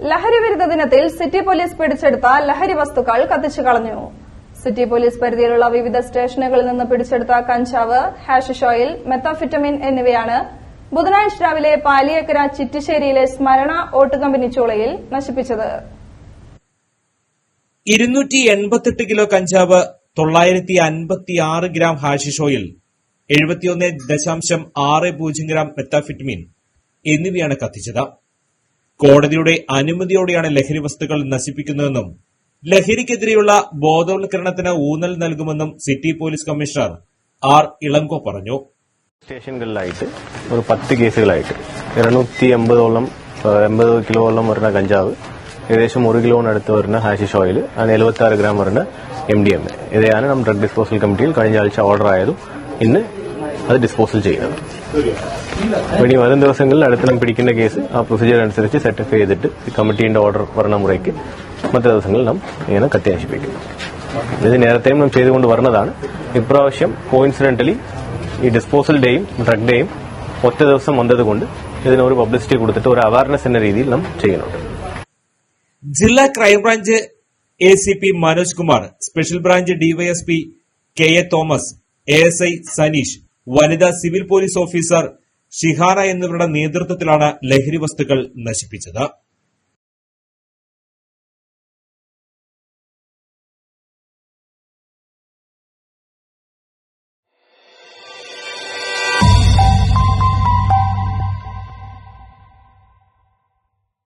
ലഹരി വിരുദ്ധ ദിനത്തിൽ സിറ്റി പോലീസ് പിടിച്ചെടുത്ത ലഹരി വസ്തുക്കൾ കത്തിച്ചു കളഞ്ഞു. സിറ്റി പോലീസ് പരിധിയിലുള്ള വിവിധ സ്റ്റേഷനുകളിൽ നിന്ന് പിടിച്ചെടുത്ത കഞ്ചാവ് ഹാഷിഷ് ഓയിൽ മെത്താഫിറ്റമിൻ എന്നിവയാണ് ബുധനാഴ്ച രാവിലെ പാലിയക്കര ചിറ്റിശ്ശേരിയിലെ സ്മരണ ഓട്ട് കമ്പനി ചൂളയിൽ നശിപ്പിച്ചത്. ഇരുന്നൂറ്റി എൺപത്തെട്ട് കിലോ കഞ്ചാവ് തൊള്ളായിരത്തി അൻപത്തി ആറ് ഗ്രാം ഹാഷിഷ് ഓയിൽ എഴുപത്തിയൊന്ന് ദശാംശം ആറ് പൂജ്യം ഗ്രാം മെത്താഫിറ്റമിൻ എന്നിവയാണ് കത്തിച്ചത്. കോടതിയുടെ അനുമതിയോടെയാണ് ലഹരി വസ്തുക്കൾ നശിപ്പിക്കുന്നതെന്നും ലഹരിക്കെതിരെയുള്ള ബോധവൽക്കരണത്തിന് ഊന്നൽ നൽകുമെന്നും city police commissioner R Elango പറഞ്ഞു. സ്റ്റേഷനുകളിലായിട്ട് ഒരു പത്ത് കേസുകളായിട്ട് ഇരുന്നൂറ്റി എൺപതോളം എൺപത് കിലോളം വരുന്ന കഞ്ചാവ് ഏകദേശം ഒരു കിലോനടുത്ത് വരുന്ന ഹാഷിഷ് ഓയിൽ അങ്ങനെ എഴുപത്തി ആറ് ഗ്രാം വരുന്ന എം ഡി എം എ നമ്മുടെ ഡ്രഗ് ഡിസ്പോസൽ കമ്മിറ്റിയിൽ കഴിഞ്ഞ ആഴ്ച ഓർഡർ ആയതും ഇന്ന് അത് ഡിസ്പോസൽ ചെയ്യുന്നത്. ഇനി വരും ദിവസങ്ങളിൽ അടുത്തലം നാം പിടിക്കുന്ന കേസ് ആ പ്രൊസീജിയർ അനുസരിച്ച് സെറ്റിഫൈ ചെയ്തിട്ട് കമ്മിറ്റീന്റെ ഓർഡർ വരണ മുറയ്ക്ക് മറ്റു ദിവസങ്ങളിൽ നാം ഇങ്ങനെ കത്തിയാശിപ്പിക്കും. ഇത് നേരത്തെയും നാം ചെയ്തുകൊണ്ട് വരുന്നതാണ് ഇപ്രാവശ്യം കോയിൻസിഡന്റലി ഈ ഡിസ്പോസൽ ഡേയും ഡ്രഗ് ഡേയും ഒറ്റ ദിവസം വന്നതുകൊണ്ട് ഇതിനൊരു പബ്ലിസിറ്റി കൊടുത്തിട്ട് ഒരു അവയർനെസ് എന്ന രീതിയിൽ നാം ചെയ്യുന്നുണ്ട്. ജില്ലാ crime branch A C P Manoj Kumar special branch DYSP K A Thomas A S I Saneesh വനിതാ സിവിൽ പോലീസ് ഓഫീസർ ഷിഹാന എന്നിവരുടെ നേതൃത്വത്തിലാണ് ലഹരി വസ്തുക്കൾ നശിപ്പിച്ചത്.